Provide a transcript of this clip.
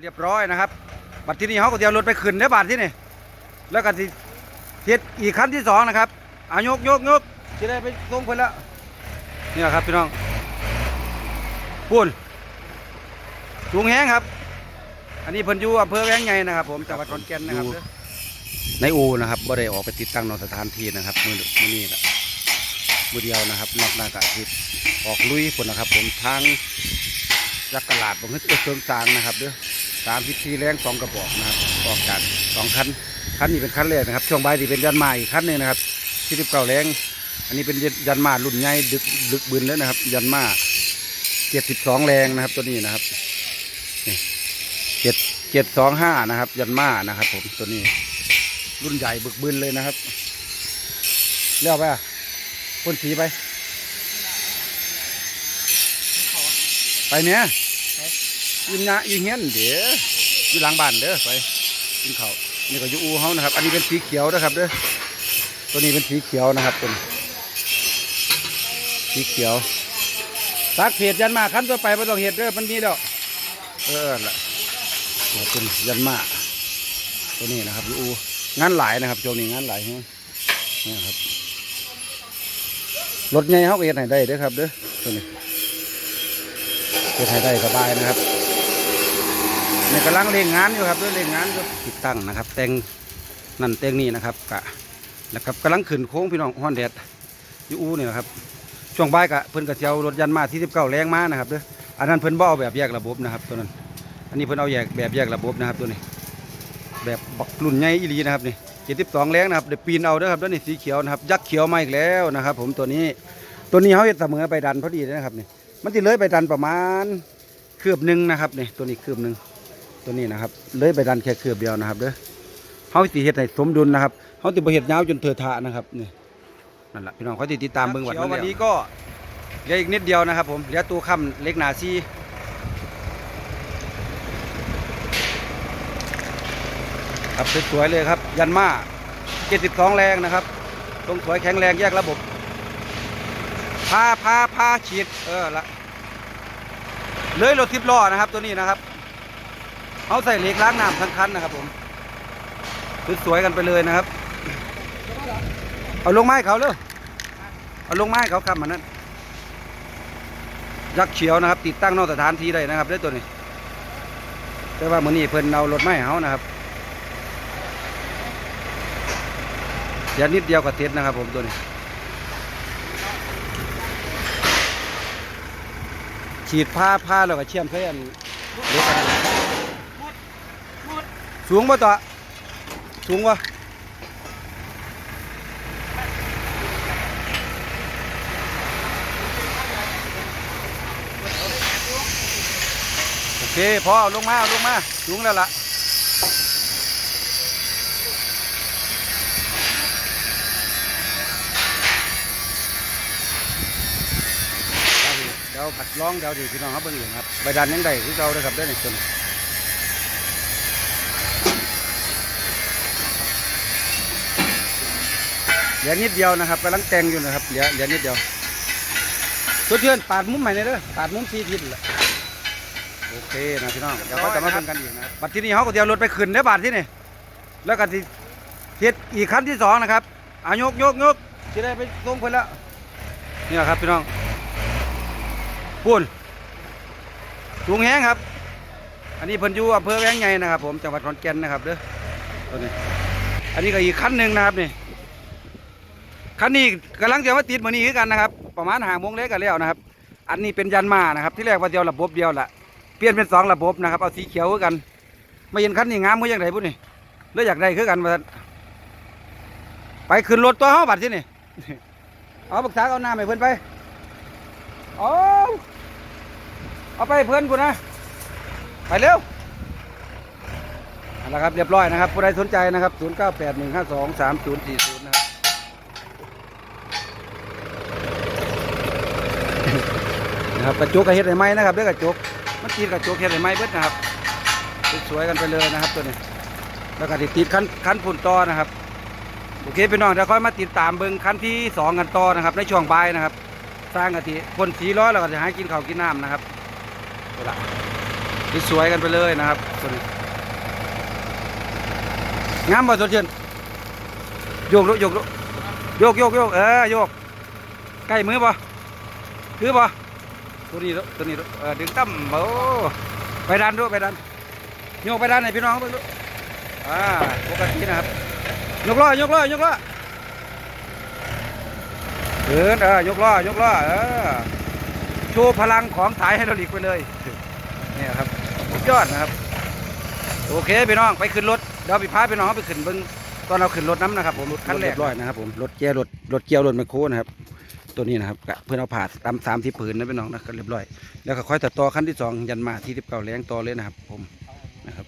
เรียบร้อยนะครับ บัตรที่นี่เขาก็เดียวรถไปขึ้นได้อบัตรที่นี่ แล้วก็ที่เทียอีกคันที่สองนะครับอายกยกยกจะได้ไปส่งเพิ่นแล้วนี่แหละครับพี่น้องปูนสูงแห้งครับ อันนี้เพิ่นอยู่อำเภอแวงใหญ่นะครับ ผมจังหวัดขอนแก่นนะครับเด้อในอูนะครับบ่ได้ออกไปติดตั้งนอกสถานที่นะครับมือมือนี้ก็มือเดียวนะครับนอกหน้ากะที่ออกลุยผลนะครับ ผมทางจักรลาดผมคือเชิงสางนะครับเด้อ สามสิบสี่แรงสองกระบอกนะครับออกจากสองคันคันนี้เป็นคันแรกนะครับ ช่วงใบที่เป็นยันมาอีกคันหนึ่งนะครับที่สิบเก้าแรงอันนี้เป็นยันมารุ่นใหญ่ดึกดึกบืนแล้วนะครับ ยันมาเจ็ดสิบสองแรงนะครับ ตัวนี้นะครับเจ็ดเจ็ดสองห้านะครับ ยันมานะครับ ผมตัวนี้ รุ่นใหญ่บึกบืนเลยนะครับเลี้ยวไปอะพ่นสีไป ไปเนี่ย ยินยะยิงเงี้ยนเดี๋ยวอยู่หลังบ้านเด้อไปกินข้าวนี่ก็อยู่อูเฮานะครับ อันนี้เป็นสีเขียวนะครับเด้อตัวนี้เป็นสีเขียวนะครับตัวนี้สีเขียวตักเพียยันมาขั้นตัวไปไม่ต้องเห็ดเด้อมันมีแล้วเออละนี่เป็นยันมาตัวนี้นะครับอยู่อูงานหลายนะครับช่วงนี้งานหลายฮะนี่ครับรถใหญ่เขาเห็ดให้ได้เด้อครับเด้อตัวนี้เฮ็ดให้ได้สบายนะครับ นกำลังเร่งงานอยู่ครับด้วยเร่งงานอยู่ติดตั้งนะครับ แต่งนั่นแต่งนี่นะครับกะนะครับกำลังขึ้นโค้งพี่น้องฮอนแดดอยู่อูนี่นะครับ ช่วงบ่ายกะเพิ่นกระเจียวรถยันมาที่19แรงมานะครับเด้ออันนั้นเพิ่นบ่เอาแบบแยกระบบนะครับตัวนั้น อันนี้เพิ่นเอาแยกแบบแยกระบบนะครับตัวนี้ แบบบักรุ่นใหญ่อีลีนะครับนี่72แรงนะครับเดี๋ยวปีนเอาเด้อครับตัวนี้สีเขียวนะครับยักษ์เขียวมาอีกแล้วนะครับ ผมตัวนี้ตัวนี้เขาเฮ็ดเสมอไปดันพอดีนะครับนี่มันจะเลยไปดันประมาณคืบหนึ่งนะครับนี่ตัวนี้คืบหนึ่ง ตัวนี้นะครับเลยไปดันแค่เคืบเดียวนะครับเด้อเขาสิเฮ็ดให้สมดุลนะครับเขาติบเฮ็ดยาวจนเถือทะนะครับนี่นั่นแหละพี่น้องเขาติติดตามเบิ่งวันวันนี้ก็เหลืออีกนิดเดียวนะครับ ผมเหลือตัวค่ำเล็กหนาซีครับสวยๆเลยครับ ยันมา72 แรงนะครับตรงสวยแข็งแรงแยกระบบพาพาพาฉีดเออละเลยรถทิพล้อนะครับตัวนี้นะครับ เขาใส่เหล็กล้างน้ำทั้งคันนะครับผมสวยๆกันไปเลยนะครับ เอาลงไม้เขาเลยเอาลงไม้เขาคำมันนั้นยักษ์เขียวนะครับ ติดตั้งนอกสถานที่ได้นะครับด้วยตัวนี้ แต่ว่ามือนี้เพิ่นเอารถไม้เขานะครับเดี๋ยวนิดเดียวก็เสร็จนะครับผมตัวนี้ฉีดผ้าผ้าแล้วก็เชื่อมเพื่อนเล็กอะไร สูงป่ะต่อสูงป่ะโอเคพอเอลงมาลงมาสูงแล้วล่ะเดี๋ยวบัดร้องเดี๋ยวดิพี่น้องครับเบิ่งอยู่ครับใบดันยังได้คือเก่าเลยครับได้ในส่วน เหลือนิดเดียวนะครับกำลังแต่งอยู่นะครับเหลือเหลือนิดเดียวตัวเทือนปาดมุมใหม่เลยเด้อปาดมุมสี่ทิศแหละโอเคนะพี่น้องเดี๋ยวเขาจะมาเบิ่งกันอีกนะบัดที่นี่เขาก็เดียวรถไปขึ้นได้บัดที่นี่แล้วก็ที่เทียอีกคันที่สองนะครับอายกยกยกจะได้ไปส่งเพิ่นแล้วนี่ครับพี่น้องปูนสูงแห้งครับ อันนี้เพิ่นอยู่อำเภอแวงใหญ่นะครับ ผมจังหวัดขอนแก่นนะครับเด้อตัวนี้อันนี้ก็อีกคันหนึ่งนะครับนี่ คันนี้กำลังจะมาติดมือนี้คือกันนะครับ ประมาณหาโมงเล็กกันแล้วนะครับ อันนี้เป็นยันมานะครับ ที่แรกว่าเดียวระบบเดียวละเปลี่ยนเป็นสองระบบนะครับ เอาสีเขียวกัน มาเห็นคันนี้งามมือยังไงพุ่นนี่เลยอยากได้คือกันมาไปขึ้นรถตัวเฮาบัดที่นี่เอาบักษาเอาหน้าให้เพิ่อนไปเอาเอาไปเพื่อนกูนะไปเร็วเอาละครับเรียบร้อยนะครับผู้ใดสนใจนะครับ 0 9 8 1 5 2 3 0 4 0นะครับ นะครับกระจกกระเฮ็ดไห้ไหมนะครับเด้วยกระจกมันติดกระจกเฮ็ดไห้ไหมเบิดนะครับสวยๆกันไปเลยนะครับตัวนี้แล้วก็ติดติดคันคันฝุ่นต่อนะครับโอเคพี่น้องเดี๋ยวค่อยมาติดตามเบิ้งคันที่สองกันต่อนะครับ ในช่วงบ่ายนะครับ สร้างกะทิคนสีร้อยเราก็จะให้กินข้าวกินน้ำนะครับเอาละสวยๆกันไปเลยนะครับตัวนี้งามบ่สดชื่นโยกลุโยกลุโยกโยกโยกเออโยกใกล้มือบ่คือบ่ ตัวนี้ลุตัวนี้ลุเออดึงตั้มโอ้ไปดันด้วยไปดันโยกไปดันให้พี่น้องเบิ่งดูอ่าปกตินะครับยกล้อยกล้อยกล้อเดินเออยกล้อยกล้อเออโชว์พลังของสายไฮดรอลิกไปเลยเนี่ยครับสุดยอดนะครับ โอเคพี่น้องไปขึ้นรถเดี๋ยวไปพาพี่น้องไปขึ้นเบิ้งตอนเราขึ้นรถน้ำนะครับผมรถคันแรกร้อยนะครับผมรถเกียร์รถรถเกียร์รถไมคโครนะครับ ตัวนี้นะครับเพื่อนเอาผ่าตามสามที่ผืนนะพี่น้องนะก็เรียบร้อย แล้วก็ค่อยตัดต่อขั้นที่สองยันมาที่ที่เก่าแรงต่อเลยนะครับผมนะครับ